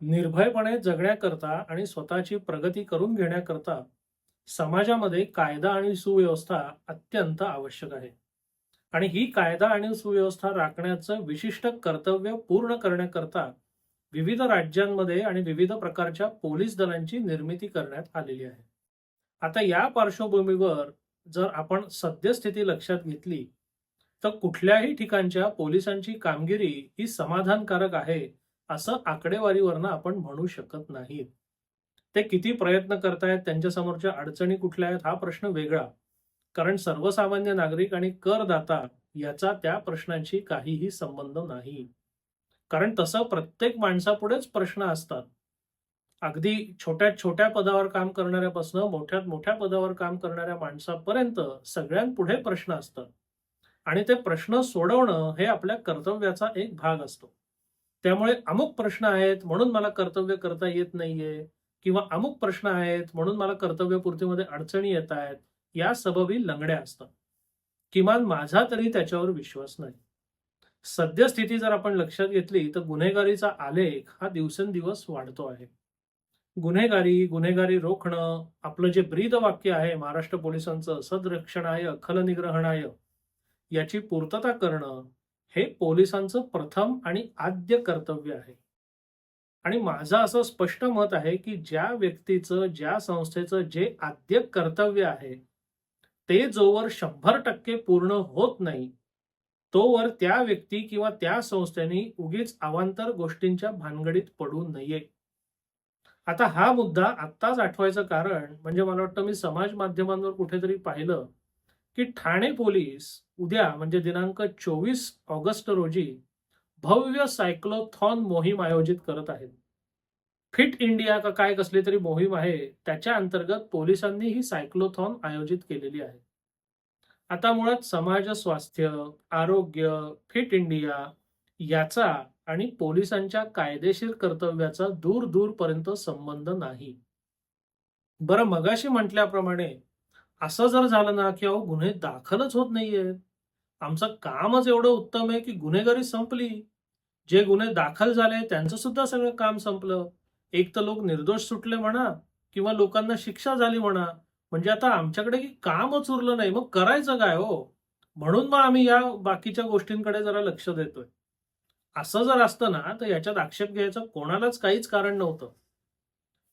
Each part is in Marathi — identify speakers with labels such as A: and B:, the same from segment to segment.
A: निर्भयपणे जगण्याकरता आणि स्वतःची प्रगती करून घेण्याकरता समाजामध्ये कायदा आणि सुव्यवस्था अत्यंत आवश्यक आहे. आणि ही कायदा आणि सुव्यवस्था राखण्याचं विशिष्ट कर्तव्य पूर्ण करण्याकरता विविध राज्यांमध्ये आणि विविध प्रकारच्या पोलीस दलांची निर्मिती करण्यात आलेली आहे. आता या पार्श्वभूमीवर जर आपण सद्यस्थिती लक्षात घेतली तर कुठल्याही ठिकाणच्या पोलिसांची कामगिरी ही समाधानकारक आहे असं आकडेवारीवरनं आपण म्हणू शकत नाही ते किती प्रयत्न करतायत त्यांच्या समोरच्या अडचणी कुठल्या आहेत हा प्रश्न वेगळा. कारण सर्वसामान्य नागरिक आणि करदाता याचा त्या प्रश्नांशी काहीही संबंध नाही. कारण तसं प्रत्येक माणसापुढेच प्रश्न असतात. अगदी छोट्यात छोट्या पदावर काम करणाऱ्यापासून मोठ्यात मोठ्या पदावर काम करणाऱ्या माणसापर्यंत सगळ्यांपुढे प्रश्न असतात. आणि ते प्रश्न सोडवणं हे आपल्या कर्तव्याचा एक भाग असतो. त्यामुळे अमुक प्रश्न आहेत म्हणून मला कर्तव्य करता येत नाहीये किंवा अमुक प्रश्न आहेत म्हणून मला कर्तव्यपूर्तीमध्ये अडचणी येत आहेत या सबबी लंगड्या असतात. किमान माझा तरी त्याच्यावर विश्वास नाही. सद्यस्थिती जर आपण लक्षात घेतली तर गुन्हेगारीचा आलेख हा दिवसेंदिवस वाढतो आहे. गुन्हेगारी गुन्हेगारी रोखणं आपलं जे ब्रीद वाक्य आहे महाराष्ट्र पोलिसांचं सदरक्षणाय खलनिग्रहणाय याची पूर्तता करणं हे पोलिसांचं प्रथम आणि आद्य कर्तव्य आहे. आणि माझं असं स्पष्ट मत आहे की ज्या व्यक्तीचं ज्या संस्थेचं जे आद्य कर्तव्य आहे ते जोवर शंभर टक्के पूर्ण होत नाही तोवर त्या व्यक्ती किंवा त्या संस्थेने उगीच अवांतर गोष्टींच्या भानगडीत पडू नये. आता हा मुद्दा आत्ताच आठवायचं कारण म्हणजे मला वाटतं मी समाज माध्यमांवर कुठेतरी पाहिलं की ठाणे पोलीस उद्या म्हणजे दिनांक चोवीस ऑगस्ट रोजी भव्य सायक्लोथॉन मोहीम आयोजित करत आहेत. फिट इंडिया का काय कसली तरी मोहीम आहे त्याच्या अंतर्गत पोलिसांनी ही सायक्लोथॉन आयोजित केलेली आहे. आता मुळात समाज स्वास्थ्य आरोग्य फिट इंडिया याचा आणि पोलिसांच्या कायदेशीर कर्तव्याचा दूर दूरपर्यंत संबंध नाही. बरं मगाशी म्हटल्याप्रमाणे असं जर झालं ना की अहो गुन्हे दाखलच होत नाहीये. आमचं कामच एवढं उत्तम आहे की गुन्हेगारी संपली. जे गुन्हे दाखल झाले त्यांचं सुद्धा सगळं काम संपलं. एक तर लोक निर्दोष सुटले म्हणा किंवा लोकांना शिक्षा झाली म्हणा म्हणजे आता आमच्याकडे की कामच उरलं नाही. मग करायचं काय हो? म्हणून मग आम्ही या बाकीच्या गोष्टींकडे जरा लक्ष देतोय. असं जर असतं ना तर याच्यात आक्षेप घ्यायचं कोणालाच काहीच कारण नव्हतं.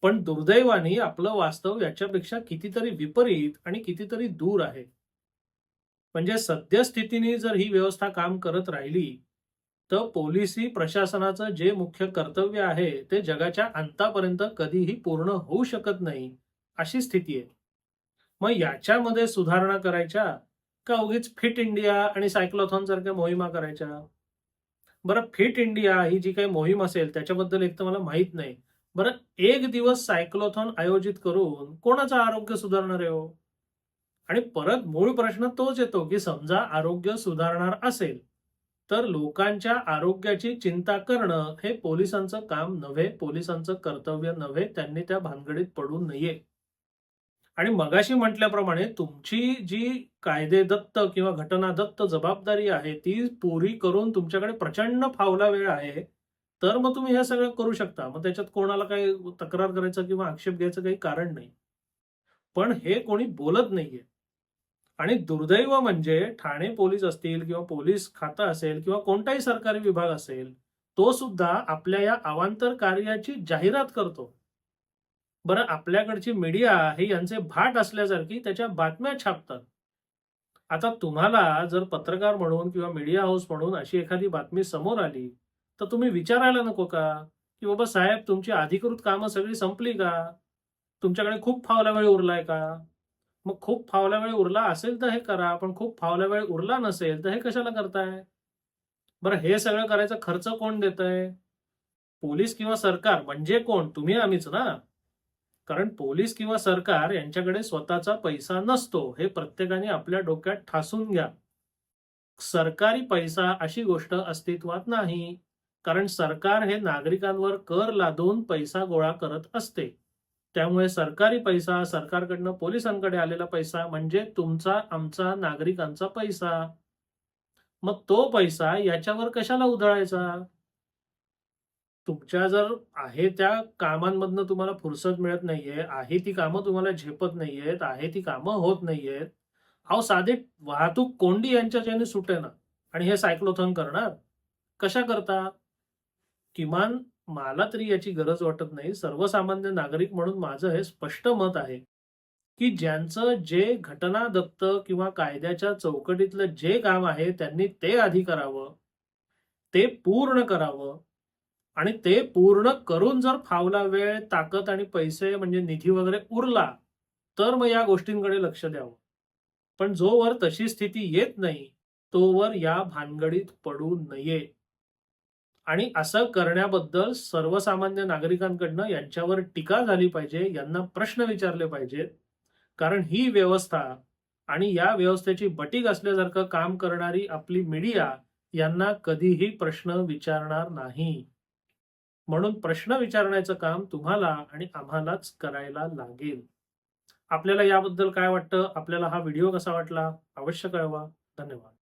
A: पण दुर्दैवाने आपलं वास्तव याच्यापेक्षा कितीतरी विपरीत आणि कितीतरी दूर आहे. म्हणजे सद्यस्थितीने जर ही व्यवस्था काम करत राहिली तर पोलिसी प्रशासनाचं जे मुख्य कर्तव्य आहे ते जगाच्या अंतापर्यंत कधीही पूर्ण होऊ शकत नाही अशी स्थिती आहे. मग याच्यामध्ये सुधारणा करायच्या? का उगीच फिट इंडिया आणि सायक्लोथॉन सारख्या मोहिमा करायच्या? बरं फिट इंडिया ही जी काही मोहीम असेल त्याच्याबद्दल एक तर मला माहीत नाही. बरं एक दिवस सायक्लोथॉन आयोजित करून कोणाचं आरोग्य सुधारणार आहे हो? आणि परत मूळ प्रश्न तोच येतो की समजा आरोग्य सुधारणार असेल तर लोकांच्या आरोग्याची चिंता करणं हे पोलिसांचं काम नव्हे पोलिसांचं कर्तव्य नव्हे त्यांनी त्या भानगडीत पडू नये आणि मगाशी म्हटल्याप्रमाणे तुमची जी कायदेदत्त किंवा घटनादत्त जबाबदारी आहे ती पुरी करून तुमच्याकडे प्रचंड फावला वेळ आहे तर मग तुम्ही हे सगळं करू शकता. मग त्याच्यात कोणाला काही तक्रार करायचं किंवा आक्षेप घ्यायचं काही कारण नाही. पण हे कोणी बोलत नाहीये. आणि दुर्दैव म्हणजे ठाणे पोलीस असतील किंवा पोलीस खातं असेल किंवा कोणताही सरकारी विभाग असेल तो सुद्धा आपल्या या अवांतर कार्याची जाहिरात करतो. बरं आपल्याकडची मीडिया हे यांचे भाट असल्यासारखी त्याच्या बातम्या छापतात. आता तुम्हाला जर पत्रकार म्हणून किंवा मीडिया हाऊस म्हणून अशी एखादी बातमी समोर आली तर तुम्ही विचारायला नको का? की बाबा साहेब तुमची अधिकृत कामं सगळी संपली का? तुमच्याकडे खूप फावला वेळ उरलाय का? मग खूप फावला वेळ उरला असेल तर हे करा पण खूप फावला वेळ उरला नसेल तर हे कशाला करताय? बरं हे सगळं करायचा खर्च कोण देत आहे पोलीस किंवा सरकार म्हणजे कोण? तुम्ही आम्हीच ना. कारण पोलीस किंवा सरकार यांच्याकडे स्वतःचा पैसा नसतो. हे प्रत्येकाने आपल्या डोक्यात ठासून घ्या. सरकारी पैसा अशी गोष्ट अस्तित्वात नाही. कारण सरकार हे नागरिकांवर कर लादून पैसा गोळा करत असते त्यामुळे सरकारी पैसा सरकारकडनं पोलिसांकडे आलेला पैसा म्हणजे तुमचा आमचा नागरिकांचा पैसा मग तो पैसा याच्यावर कशाला उधळायचा तुमच्या जर आहे त्या कामांमधनं तुम्हाला फुरसत मिळत नाहीये, आहे ती कामं तुम्हाला झेपत नाहीयेत, आहे ती कामं होत नाहीयेत. अहो साधे वाहतूक कोंडी यांच्याच्याने सुटेना आणि हे सायक्लोथॉन करणार? कशा करता? किमान मला तरी याची गरज वाटत नाही. सर्वसामान्य नागरिक म्हणून माझं हे स्पष्ट मत आहे, की ज्यांचं जे घटना दत्त किंवा कायद्याच्या चौकटीतलं जे काम आहे त्यांनी ते आधी करावं. ते पूर्ण करावं आणि ते पूर्ण करून जर फावला वेळ, ताकद आणि पैसे म्हणजे निधी वगैरे उरला, तर मग या गोष्टींकडे लक्ष द्यावं. पण जोवर तशी स्थिती येत नाही, तोवर या भानगडीत पडू नये. आणि असं करण्याबद्दल सर्वसामान्य नागरिकांकडनं यांच्यावर टीका झाली पाहिजे, यांना प्रश्न विचारले पाहिजेत. कारण ही व्यवस्था आणि या व्यवस्थेची बटीक असल्यासारखं काम करणारी आपली मीडिया यांना कधीही प्रश्न विचारणार नाही. म्हणून प्रश्न विचारण्याचं काम तुम्हाला आणि आम्हालाच करायला लागेल. आपल्याला याबद्दल काय वाटतं? आपल्याला हा व्हिडिओ कसा वाटला? अवश्य कळवा. धन्यवाद.